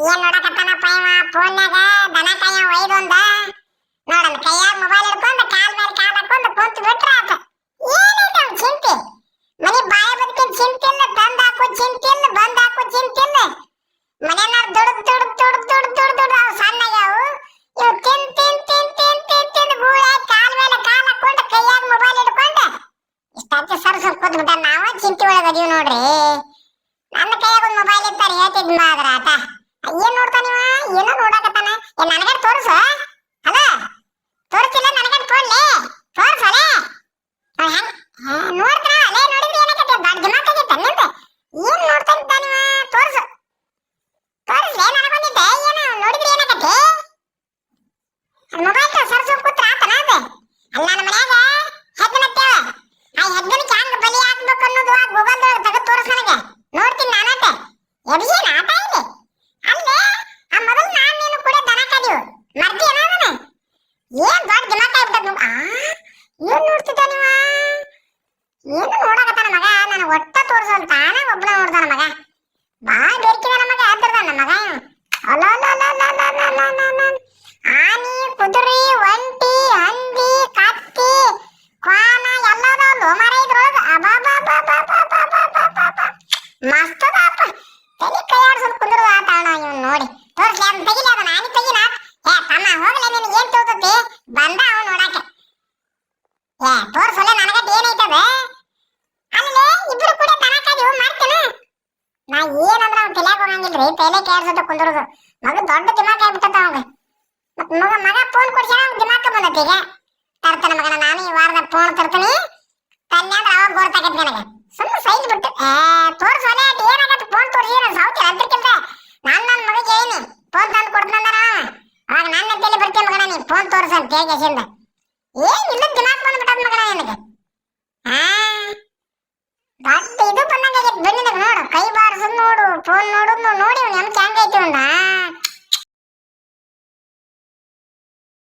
ಏನ್ ನೋಡಕತ್ತಾನಪ್ಪ ಇವ ಫೋನ್ಯಾಗ ದನ ಕಾಯ ಒಯ್ದೊಂದ ನೋಡನ್ ಕೈಯಾಗ ಮೊಬೈಲ್ ಹಿಡ್ಕೊಂಡ್ ಕಾಲ್ ಮೇಲೆ ಹಾಕೊಂಡ್ ಕುಂತ್ ಬಿಟ್ರ ಆತ. ಚಿಂತೆ. ಮನಿ ಬಾಯ ಬದುಕಿನ ಚಿಂತೆ ಇಲ್ಲ ತಂದ್ ಹಾಕೋ ಚಿಂತೆ ಇಲ್ಲ ಬಂದ್ ಹಾಕೋ ಚಿಂತೆ ಇಲ್ಲ ಮನೆಯವ್ರ ದುಡ್ದು ದುಡ್ದು ದುಡ್ದು ದುಡ್ದು ದುಡ್ದು ತಿನ್ ತಿನ್ ತಿನ್ ತಿನ್ ತಿನ್ ತಿನ್ ಮೇಲೆ ಕಾಲ್ ಮೊಬೈಲ್ ಹಿಡ್ಕೊಂಡು. ಇಷ್ಟಾಚೆ ಸರ್ಸ ಕೂತ್ಬಿಟ್ಟ ನಾವ ಚಿಂತೆ ಒಳಗೆ ಅದೀವಿ ನೋಡ್ರಿ. ನನ್ನ ಕೈಯಾಗ ಒಂದು ಮೊಬೈಲ್ ಇರ್ತಾರೆ ಹೇಳ್ತಿದ್ ಮಾದ್ರ ಆತ. ಏನ್ ನೋಡ್ತಾನ ಇವ ಏನೋ ನೋಡಾಕತ್ತಾನ. ಏ ನನಗ ತೋರ್ಸು? ಅಲ್ಲ ತೋರಿಸಿಲ್ಲ ತೋರ್ಲಿ ತೋರ್ಸ ತೋರ್ಸಲೆ? ನೋಡ್ತಾನ ಅಲ್ಲೇ ನೋಡಿದ್ರೆ? ಏನಕತ್ತೆ? ದೊಡ್ಡ ದಿಮಾಕ್ ಆಗೈತೆ ನಿಂದ? ಏನ್ ನೋಡ್ತಾ ಇದ್ದಾನ ಇವ ತೋರ್ಸ. ತೋರಿಸ್ಲೆ ನನಗೊಂದಿದ್ದೆ ಏನೋ, ನೋಡಿದ್ರೆ ಏನಕತ್ತೆ? ಮೊಬೈಲ್ ನೋಡ್ತಿದ್ದ ನೀವ? ಏನು ನೋಡಕತ್ತಾನ ಮಗ? ನಾನು ಒಟ್ಟ ತೋರ್ಸಲ್ ತಾನ ಒಬ್ಬನ ನೋಡ್ದಾನ ಮಗ. ಬಾ ಬೇರ್ಕಿದಾನ ಮಗ, ಅದ್ರದಾನ ಮಗ. ಇವ. ಅಲ ಅಲ ಅಲ ಅಲ ಅಲ ಅಲ ಅಲ ಅಲ. ಅಲ. ಆನಿ ಕುದುರೆ, ಒಂಟಿ, ಹಂದಿ, ಕತ್ತಿ, ಕ್ವಾನ ಎಲ್ಲ ಅದಾವಲ್ಲ ಮರ ಇದ್ರೊಳಗ. ಮಸ್ತ್ ಅದಪ್ಪ. ತಲೆ ಕೈ ಆಡ್ಸೋದು ಕುಂದ್ರದ ಆತ ಇವ್ನು ನೋಡಿ. ತೋರ್ಸ್ಲಿ, ಅದನ್ನ ತೆಗಿಲಿ ಅದನ್ನ ಆನಿ ತೆಗಿನ ಏ ತಮ್ಮ ಹೋಗ್ಲಿ ನಿನಗೆ ಏನ್ ತಿಳ್ತತಿ ಬಂದ ಅವ ನೋಡಾಕ ಏ ತೋರ್ಸಲೆ ನನಗಟ್ ಏನೈತದ ಅಲ್ಲೇ ಇಬ್ರು ಕೂಡ ದನ ಕಾದಿವು ಮಾಡ್ತೇನೆ ನಾ ಏನಂದ್ರ ಅವ್ನ ತಲೆಯಾಗ ಹೋಗಂಗಿಲ್ರಿ ತಲೆ ಕೈ ಆಡ್ಸೋದು ಕುಂದ್ರದು. ಮಗ ದೊಡ್ಡ ದಿಮಾಕ ಆಗ್ಬಿಟ್ಟದ ಅವಂಗ ಮತ್ ಮಗ ಮಗ ಫೋನ್ ಕೊಡ್ಸ್ಯಾನ, ಅವ್ನ ದಿಮಾಕ ಬಂದೈತಿ ಈಗ. ತರ್ತಾನ ಮಗನ, ನಾನು ಈ ವಾರದಾಗ ಫೋನ್ ತರ್ತೀನಿ. ತನ್ನೆ ಅಂದ್ರೆ ಅವಾಗ ಗೊತ್ತಾಗೈತಿ ನನಗೆ. ಸುಮ್ಮನೆ ಸೈಜ್ ಬಿಟ್ಟು ಏ, ತೋರ್ಸು ಒಲೆ ಅಟ್ ಏನಾಗತ್ತೆ ಫೋನ್ ತೋರಿಸಿ, ನಾನು ಸಾವ್ತಿ ಅಂತಿರ್ಕಿಲ್ದ ನಾನು ನನ್ನ ಮಗ ಹೇಳಿನಿ ಫೋನ್ ತಂದು ಕೊಡ್ತಂದ ಅವಾಗ ನನ್ನ ತಲೆ ಬರ್ತೀನಿ ಮಗನ ನೀ ಫೋನ್ ತೋರ್ಸು ಅಂತ ಹೇಗೆಸಿಂದ ಏನ್ ಇಲ್ಲ ದಿಮಾಕ್ ಬಂದ್ಬಿಟ್ಟದ ಮಗನ ನಿನಗೆ ಹಾ ದೊಡ್ಡ ಇದು ಬಂದಂಗ ಆಗೈತಿ ಬೆನ್ನಿದಾಗ ನೋಡು ಕೈ ಬಾರಿಸೋದು ನೋಡು ಫೋನ್ ನೋಡೋದು ನೋಡಿ ಅವ್ನು ಹೆಂಗ್